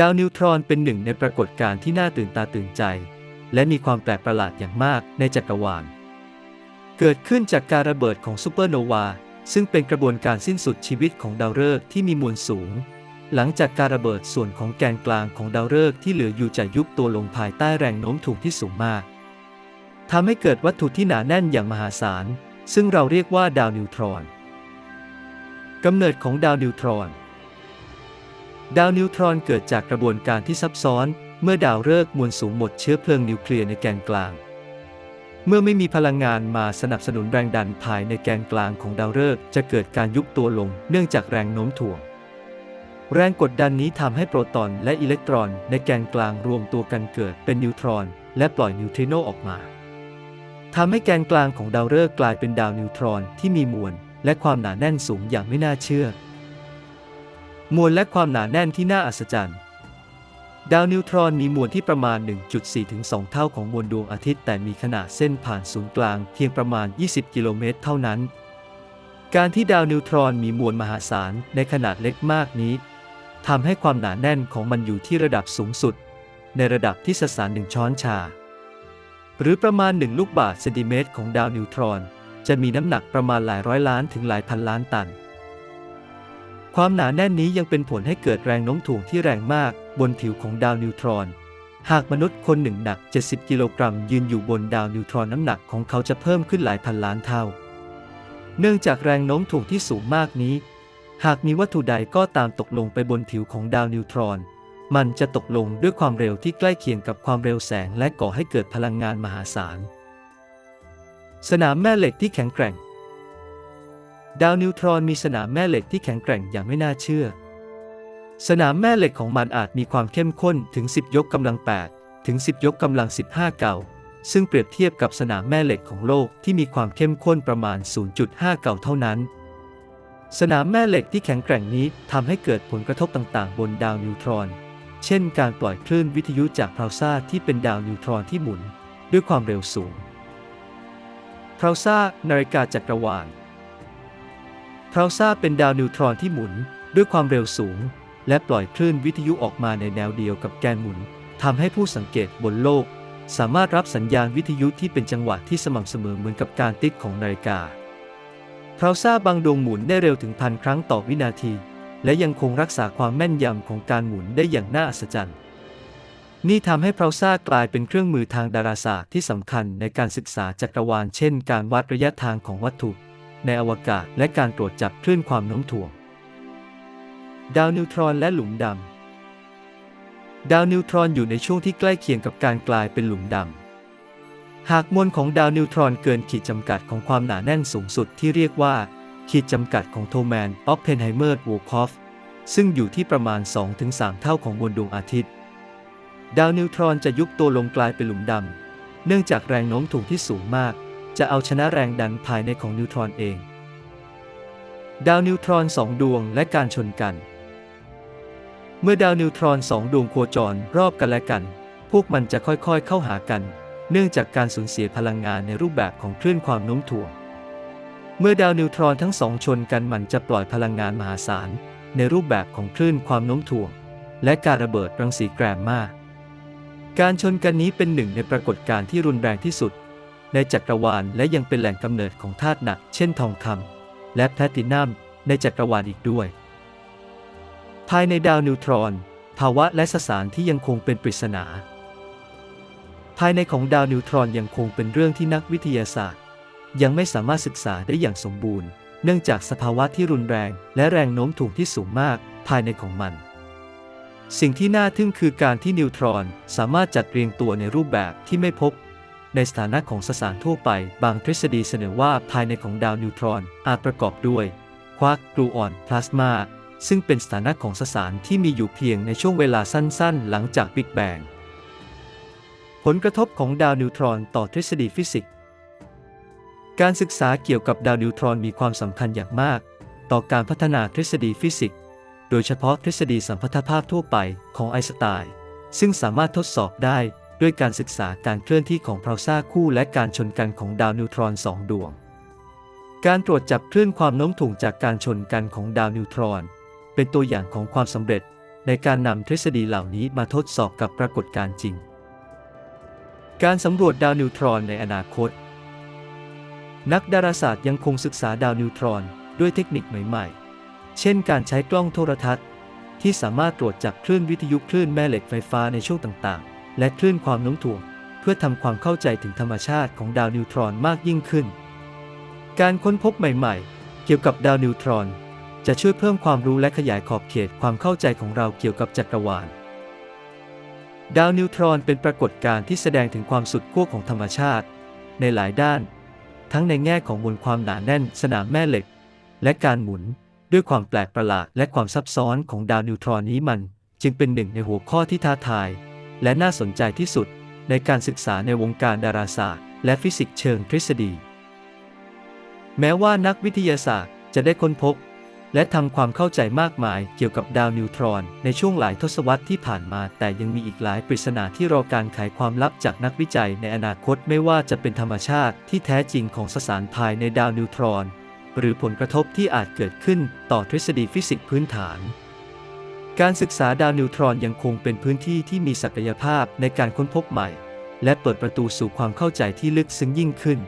ดาวนิวตรอนเป็นหนึ่งในปรากฏการณ์ที่น่าตื่นตาตื่นใจ และมีความแปลกประหลาดอย่างมากในจักรวาล เกิดขึ้นจากการระเบิดของซูเปอร์โนวา ซึ่งเป็นกระบวนการสิ้นสุดชีวิตของดาวฤกษ์ที่มีมวลสูง หลังจากการระเบิดส่วนของแกนกลางของดาวฤกษ์ที่เหลืออยู่จะยุบตัวลงภายใต้แรงโน้มถ่วงที่สูงมากทำให้เกิดวัตถุที่หนาแน่นอย่างมหาศาล ซึ่งเราเรียกว่าดาวนิวตรอนกำเนิดของดาวนิวตรอน ดาวนิวตรอนเกิดจากกระบวนการที่ซับซ้อน เมื่อดาวฤกษ์มวลสูงหมดเชื้อเพลิงนิวเคลียร์ในแกนกลาง เมื่อไม่มีพลังงานมาสนับสนุนแรงดันภายในแกนกลางของดาวฤกษ์จะเกิดการยุบตัวลง เนื่องจากแรงโน้มถ่วง แรงกดดันนี้ทำให้โปรตอนและอิเล็กตรอนในแกนกลางรวมตัวกันเกิดเป็นนิวตรอน และปล่อยนิวทริโนออกมาทำให้แกนกลางของดาวฤกษ์กลายเป็นดาวนิวตรอนที่มีมวลและความหนาแน่นสูงอย่างไม่น่าเชื่อ มวลและความหนาแน่นที่น่าอัศจรรย์ ดาวนิวตรอนมีมวลที่ประมาณ 1.4 ถึง 2 เท่าของมวลดวงอาทิตย์ แต่มีขนาดเส้นผ่านศูนย์กลางเพียงประมาณ 20 กิโลเมตรเท่านั้น การที่ดาวนิวตรอนมีมวลมหาศาลในขนาดเล็กมากนี้ทำให้ความหนาแน่นของมันอยู่ที่ระดับสูงสุด ในระดับที่สสารหนึ่งช้อนชา หรือประมาณ 1 ลูกบาศก์เซนติเมตรของดาวนิวตรอน จะมีน้ำหนักประมาณหลายร้อยล้านถึงหลายพันล้านตัน ความหนาแน่นนี้ยังเป็นผลให้เกิดแรงโน้มถ่วงที่แรงมากบนผิวของดาวนิวตรอน หากมนุษย์คนหนึ่งหนัก 70 กิโลกรัมยืนอยู่บนดาวนิวตรอนน้ำหนักของเขาจะเพิ่มขึ้นหลายพันล้านเท่า เนื่องจากแรงโน้มถ่วงที่สูงมากนี้ หากมีวัตถุใดก็ตามตกลงไปบนผิวของดาวนิวตรอน มันจะตกลงด้วยความเร็วที่ใกล้เคียงกับความเร็วแสงและก่อให้เกิดพลังงานมหาศาล สนามแม่เหล็กที่แข็งแกร่ง ดาวนิวตรอนมีสนามแม่เหล็กที่แข็งแกร่งอย่างไม่น่าเชื่อ สนามแม่เหล็กของมันอาจมีความเข้มข้นถึง 10 ยกกำลัง 8 ถึง 10 ยกกำลัง 15 เก่า ซึ่งเปรียบเทียบกับสนามแม่เหล็กของโลกที่มีความเข้มข้นประมาณ 0.5 เก่าเท่านั้น สนามแม่เหล็กที่แข็งแกร่งนี้ทำให้เกิดผลกระทบต่างๆ บนดาวนิวตรอน เช่น การปล่อยคลื่นวิทยุจากพลาซ่าที่เป็นดาวนิวตรอนที่หมุน ด้วยความเร็วสูงพลาซ่านาฬิกาจักรวาล พลาซ่าเป็นดาวนิวตรอนที่หมุนด้วยความเร็วสูง และปล่อยคลื่นวิทยุออกมาในแนวเดียวกับแกนหมุนทำให้ผู้สังเกตบนโลก สามารถรับสัญญาณวิทยุที่เป็นจังหวะที่สม่ำเสมอเหมือนกับการติ๊กของนาฬิกาพลาซ่าบางดวงหมุนได้เร็วถึงพันครั้งต่อวินาที และยังคงรักษาความแม่นยำของการหมุนได้อย่างน่าอัศจรรย์นี่ทำให้พลาซ่ากลายเป็นเครื่องมือทางดาราศาสตร์ที่สำคัญในการศึกษาจักรวาลเช่น การวัดระยะทางของวัตถุ ในอวกาศและการตรวจจับคลื่นความโน้มถ่วง ดาวนิวตรอนและหลุมดำ ดาวนิวตรอนอยู่ในช่วงที่ใกล้เคียงกับการกลายเป็นหลุมดำ หากมวลของดาวนิวตรอนเกินขีดจำกัดของความหนาแน่นสูงสุดที่เรียกว่า ขีดจำกัดของโทแมนออฟเพนไฮเมอร์วูคอฟซึ่งอยู่ที่ประมาณ 2-3 เท่าของมวลดวงอาทิตย์ ดาวนิวตรอนจะยุบตัวลงกลายเป็นหลุมดำ เนื่องจากแรงโน้มถ่วงที่สูงมาก จะเอาชนะแรงดันภายในของนิวตรอนเอง ดาวนิวตรอนสองดวงและการชนกัน เมื่อดาวนิวตรอนสองดวงโคจรรอบกันและกัน พวกมันจะค่อยๆเข้าหากัน เนื่องจากการสูญเสียพลังงานในรูปแบบของคลื่นความโน้มถ่วง เมื่อดาวนิวตรอนทั้งสองชนกันมันจะปล่อยพลังงานมหาศาลในรูปแบบของคลื่นความโน้มถ่วง และการระเบิดรังสีแกรมมาการชนกันนี้เป็นหนึ่งในปรากฏการณ์ที่รุนแรงที่สุด ในจักรวาลและยังเป็นแหล่งกำเนิดของธาตุหนัก เช่นทองคำและแพลตินัมในจักรวาลอีกด้วย ภายในดาวนิวตรอน ภาวะและสสารที่ยังคงเป็นปริศนา ภายในของดาวนิวตรอนยังคงเป็นเรื่องที่นักวิทยาศาสตร์ ยังไม่สามารถศึกษาได้อย่างสมบูรณ์ เนื่องจากสภาวะที่รุนแรง และแรงโน้มถ่วงที่สูงมากภายในของมัน สิ่งที่น่าทึ่งคือการที่นิวตรอนสามารถจัดเรียงตัวในรูปแบบที่ไม่พบ ในสถานะของสสารทั่วไป บางทฤษฎีเสนอว่าภายในของดาวนิวตรอนอาจประกอบด้วยควาร์กกลูออนพลาสมาซึ่งเป็นสถานะของสสารที่มีอยู่เพียงในช่วงเวลาสั้นๆ หลังจากบิ๊กแบงผลกระทบของดาวนิวตรอนต่อทฤษฎีฟิสิกส์การศึกษาเกี่ยวกับดาวนิวตรอนมีความสำคัญอย่างมาก ต่อการพัฒนาทฤษฎีฟิสิกส์โดยเฉพาะทฤษฎีสัมพัทธภาพทั่วไปของไอน์สไตน์ซึ่งสามารถทดสอบได้ ด้วยการศึกษาการเคลื่อนที่ของพลาซ่าคู่และการชนกันของดาวนิวตรอนสองดวง การตรวจจับคลื่นความโน้มถ่วงจากการชนกันของดาวนิวตรอน เป็นตัวอย่างของความสำเร็จในการนำทฤษฎีเหล่านี้มาทดสอบกับปรากฏการณ์จริง การสำรวจดาวนิวตรอนในอนาคต นักดาราศาสตร์ยังคงศึกษาดาวนิวตรอนด้วยเทคนิคใหม่ๆ เช่นการใช้กล้องโทรทัศน์ ที่สามารถตรวจจับคลื่นวิทยุคลื่นแม่เหล็กไฟฟ้าในช่วงต่างๆ และคลื่นความโน้มถ่วง เพื่อทำความเข้าใจถึงธรรมชาติของดาวนิวตรอนมากยิ่งขึ้น การค้นพบใหม่ๆ เกี่ยวกับดาวนิวตรอน จะช่วยเพิ่มความรู้และขยายขอบเขตความเข้าใจของเราเกี่ยวกับจักรวาล ดาวนิวตรอนเป็นปรากฏการณ์ที่แสดงถึงความสุดขั้วของธรรมชาติ ในหลายด้าน ทั้งในแง่ของมวลความหนาแน่น สนามแม่เหล็ก และการหมุนด้วยความแปลกประหลาดและความซับซ้อนของดาวนิวตรอนนี้มัน จึงเป็นหนึ่งในหัวข้อที่ท้าทาย และน่าสนใจที่สุดในการศึกษาในวงการดาราศาสตร์ และฟิสิกส์เชิงทฤษฎี แม้ว่านักวิทยาศาสตร์จะได้ค้นพบ และทำความเข้าใจมากมายเกี่ยวกับดาวนิวตรอน ในช่วงหลายทศวรรษที่ผ่านมา แต่ยังมีอีกหลายปริศนาที่รอการไขความลับจากนักวิจัยในอนาคตไม่ว่าจะเป็นธรรมชาติที่แท้จริงของสสารภายในดาวนิวตรอน หรือผลกระทบที่อาจเกิดขึ้นต่อทฤษฎีฟิสิกส์พื้นฐาน การศึกษาดาวนิวตรอนยังคงเป็นพื้นที่ที่มีศักยภาพในการค้นพบใหม่ และเปิดประตูสู่ความเข้าใจที่ลึกซึ้งยิ่งขึ้น